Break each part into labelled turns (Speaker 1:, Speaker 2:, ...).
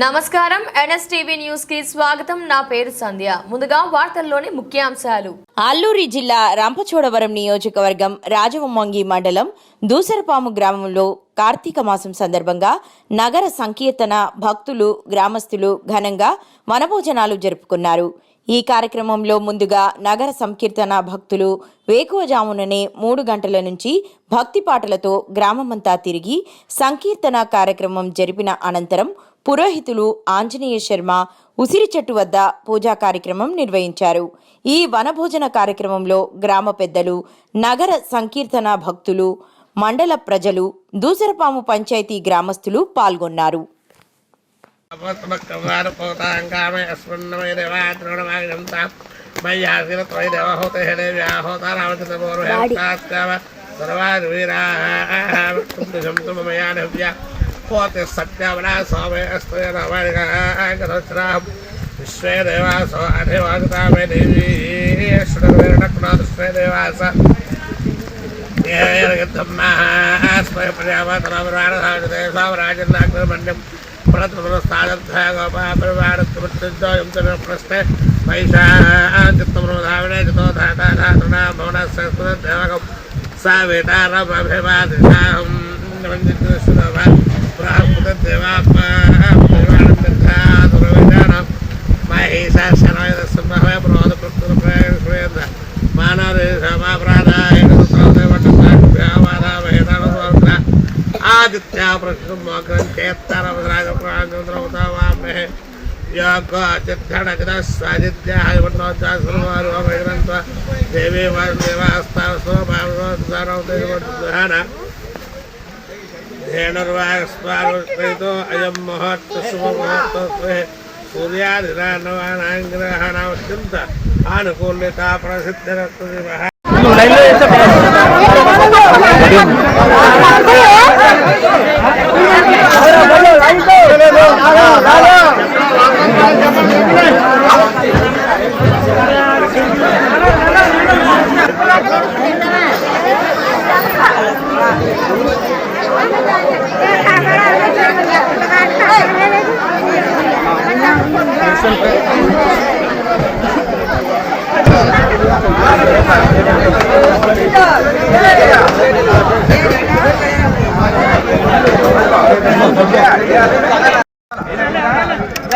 Speaker 1: నమస్కారం. ఎన్ఎస్టీవీ న్యూస్కి స్వాగతం. నా పేరు సంధ్య. ముందుగా వార్తల్లోని ముఖ్యాంశాలు.
Speaker 2: అల్లూరి జిల్లా రంపచోడవరం నియోజకవర్గం రాజవమంగి మండలం దూసరపాము గ్రామంలో కార్తీక మాసం సందర్భంగా నగర సంకీర్తన భక్తులు గ్రామస్తులు ఘనంగా వనభోజనాలు జరుపుకున్నారు. ఈ కార్యక్రమంలో ముందుగా నగర సంకీర్తన భక్తులు వేకువజాముననే మూడు గంటల నుంచి భక్తి పాటలతో గ్రామమంతా తిరిగి సంకీర్తన కార్యక్రమం జరిపిన అనంతరం పురోహితులు ఆంజనేయ శర్మ ఉసిరి చెట్టు వద్ద పూజా కార్యక్రమం నిర్వహించారు. ఈ వనభోజన కార్యక్రమంలో గ్రామ పెద్దలు నగర సంకీర్తన భక్తులు మండల ప్రజలు దూసరపాము పంచాయతీ గ్రామస్తులు పాల్గొన్నారు.
Speaker 3: అపస్మక్కవారపోతాంగామే అస్మన్నమయ होते सत्यवरा स्वामे अस्तय नमः विश्वे देवास अधिवागता मे देवी। श्रुतवेणकुणादुष्वे देवास ्रमराजन्नाग्रमण्यं पुरतपुरस्तादर्थगोपापरिवारत्वप्रस्ते वैशान्तित्वमृधाविणे जतोधाताधातृणां भवनस्य सा वेदारमभिवादिशाहं శ్రుడవేరణకునాథ దేవాస రాజన్నాగ్రమణ్యం ప్రస్తే వైశాంతిత్వధావనే జతో ధాతారాతృణాభవనస్దేవకం సా వేటారమభివాదిషాహం దేవాత్మానం మహేశా శనవేద సింహమే ప్రోద ప్రస్తుత ప్రయోగ ఆదిత్య ప్రశ్నమగ్రంథేత్తరమద్రాగప్రాంగంద్రమతావామే యోగచిద్ధణజిదస్వాదిత్యాహరివర్ణోద్దాసులవారు వైగ్రంథ దేవీ దేవాస్తావస్తోభావోద్ధారణ ధేనుర్వాగస్వాతో అయం ముహూర్త శుభముహూర్తే సూర్యాదిరాణవానాంగ్రహణాత్యంత ఆనుకూల్యత ప్రసిద్ధరత్వ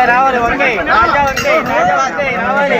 Speaker 4: రావాలి వంగే రాజా వంగే రాజా వంగే రావాలి.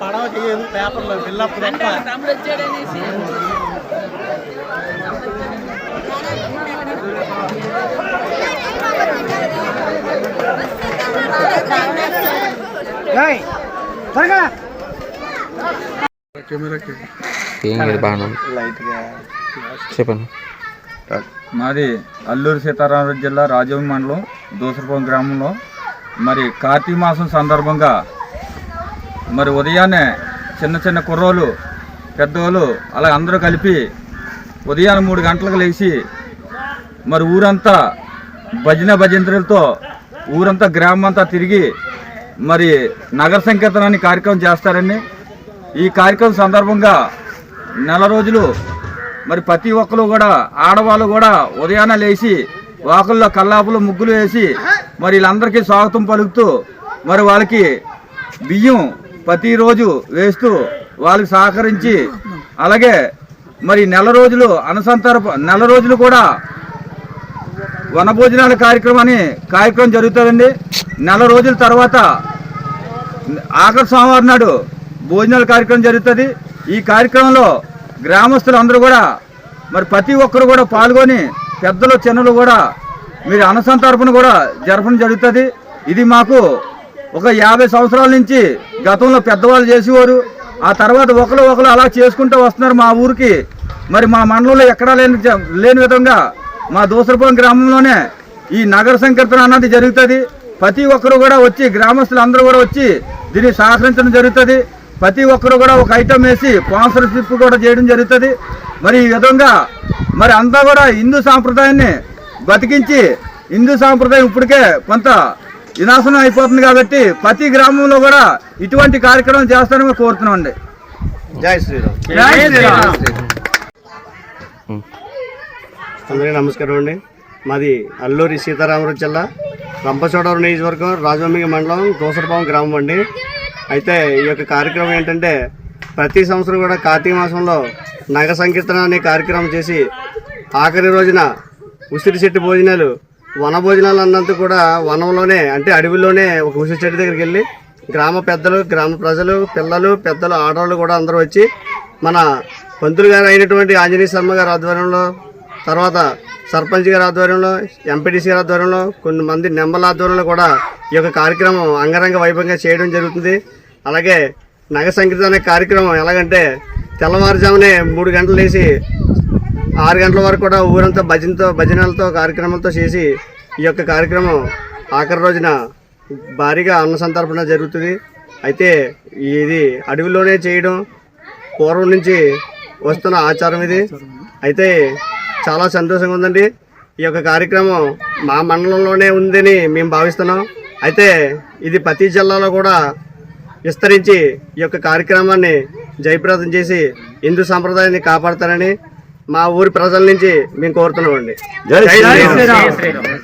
Speaker 5: పడవ చేయదు పేపర్లో బిల్లప్ తప్ప
Speaker 6: చెప్పండి.
Speaker 7: మాది అల్లూరు సీతారామరాజు జిల్లా రాజవరం మండలం దూసరపురం గ్రామంలో. మరి కార్తీక మాసం సందర్భంగా మరి ఉదయాన్నే చిన్న చిన్న కుర్రోలు పెద్దోళ్ళు అలా అందరూ కలిపి ఉదయాన్నే మూడు గంటలకు లేచి మరి ఊరంతా భజన భజంత్రులతో ఊరంతా గ్రామం అంతా తిరిగి మరి నగర సంకీర్తనాన్ని కార్యక్రమం చేస్తారండి ఈ కార్యక్రమం సందర్భంగా నెల రోజులు మరి ప్రతి ఒక్కరు కూడా ఆడవాళ్ళు కూడా ఉదయాన్నే లేచి వాకుల్లో కల్లాపులు ముగ్గులు వేసి మరి వీళ్ళందరికీ స్వాగతం పలుకుతూ మరి వాళ్ళకి బియ్యం ప్రతిరోజు వేస్తూ వాళ్ళకి సహకరించి అలాగే మరి నెల రోజులు అనుసంతర నెల రోజులు కూడా వనభోజనాల కార్యక్రమాన్ని కార్యక్రమం జరుగుతుందండి. నెల రోజుల తర్వాత ఆఖరి సోమవారం నాడు భోజనాల కార్యక్రమం జరుగుతుంది. ఈ కార్యక్రమంలో గ్రామస్తులు అందరూ కూడా మరి ప్రతి ఒక్కరు కూడా పాల్గొని పెద్దలు చిన్నలు కూడా మీరు అన్న కూడా జరపడం జరుగుతుంది. ఇది మాకు ఒక యాభై సంవత్సరాల నుంచి గతంలో పెద్దవాళ్ళు చేసేవారు. ఆ తర్వాత ఒకరు ఒకరు అలా చేసుకుంటూ వస్తున్నారు మా ఊరికి. మరి మా మండలంలో ఎక్కడా లేని లేని విధంగా మా దూసరపురం గ్రామంలోనే ఈ నగర సంకీర్తన అన్నది జరుగుతుంది. ప్రతి ఒక్కరు కూడా వచ్చి గ్రామస్తులు అందరూ కూడా వచ్చి దీన్ని సహకరించడం జరుగుతుంది. ప్రతి ఒక్కరు కూడా ఒక ఐటమ్ వేసి స్పాన్సర్షిప్ కూడా చేయడం జరుగుతుంది. మరి ఈ విధంగా మరి అంతా కూడా హిందూ సాంప్రదాయాన్ని బతికించి హిందూ సాంప్రదాయం ఇప్పటికే కొంత వినాశనం అయిపోతుంది కాబట్టి ప్రతి గ్రామంలో కూడా ఇటువంటి కార్యక్రమం చేస్తారని కోరుతున్నాం అండి
Speaker 5: జై శ్రీరామ్. అందరికీ నమస్కారం అండి. మాది అల్లూరి సీతారామరాజు జిల్లా. రంపచోడవరం నియోజకవర్గం రాజమండ్రి మండలం దోసరపాం గ్రామం అండి. అయితే ఈ యొక్క కార్యక్రమం ఏంటంటే ప్రతి సంవత్సరం కూడా కార్తీక మాసంలో నగ సంకీర్తన అనే కార్యక్రమం చేసి ఆఖరి రోజున ఉసిరి చెట్టు భోజనాలు వన భోజనాలు అన్నంత కూడా వనంలోనే అంటే అడవిలోనే ఒక ఉసిరి చెట్టు దగ్గరికి వెళ్ళి గ్రామ పెద్దలు గ్రామ ప్రజలు పిల్లలు పెద్దలు ఆడవాళ్ళు కూడా అందరూ వచ్చి మన పంతులు గారు అయినటువంటి ఆంజనేయ శర్మ గారి ఆధ్వర్యంలో తర్వాత సర్పంచ్ గారి ఆధ్వర్యంలో ఎంపీటీసీ గారి ఆధ్వర్యంలో కొన్ని మంది నెంబర్ల ఆధ్వర్యంలో కూడా ఈ యొక్క కార్యక్రమం అంగరంగ వైభవంగా చేయడం జరుగుతుంది. అలాగే నగ సంగీతం అనే కార్యక్రమం ఎలాగంటే తెల్లవారుజామునే మూడు గంటలు వేసి ఆరు గంటల వరకు కూడా ఊరంతా భజనతో భజనలతో కార్యక్రమాలతో చేసి ఈ యొక్క కార్యక్రమం ఆఖరి రోజున భారీగా అన్న సంతర్పణ జరుగుతుంది. అయితే ఇది అడవిలోనే చేయడం పూర్వం నుంచి వస్తున్న ఆచారం ఇది. అయితే చాలా సంతోషంగా ఉందండి. ఈ యొక్క కార్యక్రమం మా మండలంలోనే ఉందని మేము భావిస్తున్నాం. అయితే ఇది ప్రతి జిల్లాలో కూడా విస్తరించి ఈ యొక్క కార్యక్రమాన్ని జయప్రదం చేసి హిందూ సాంప్రదాయాన్ని కాపాడతారని మా ఊరి ప్రజల నుంచి మేము కోరుతున్నామండి.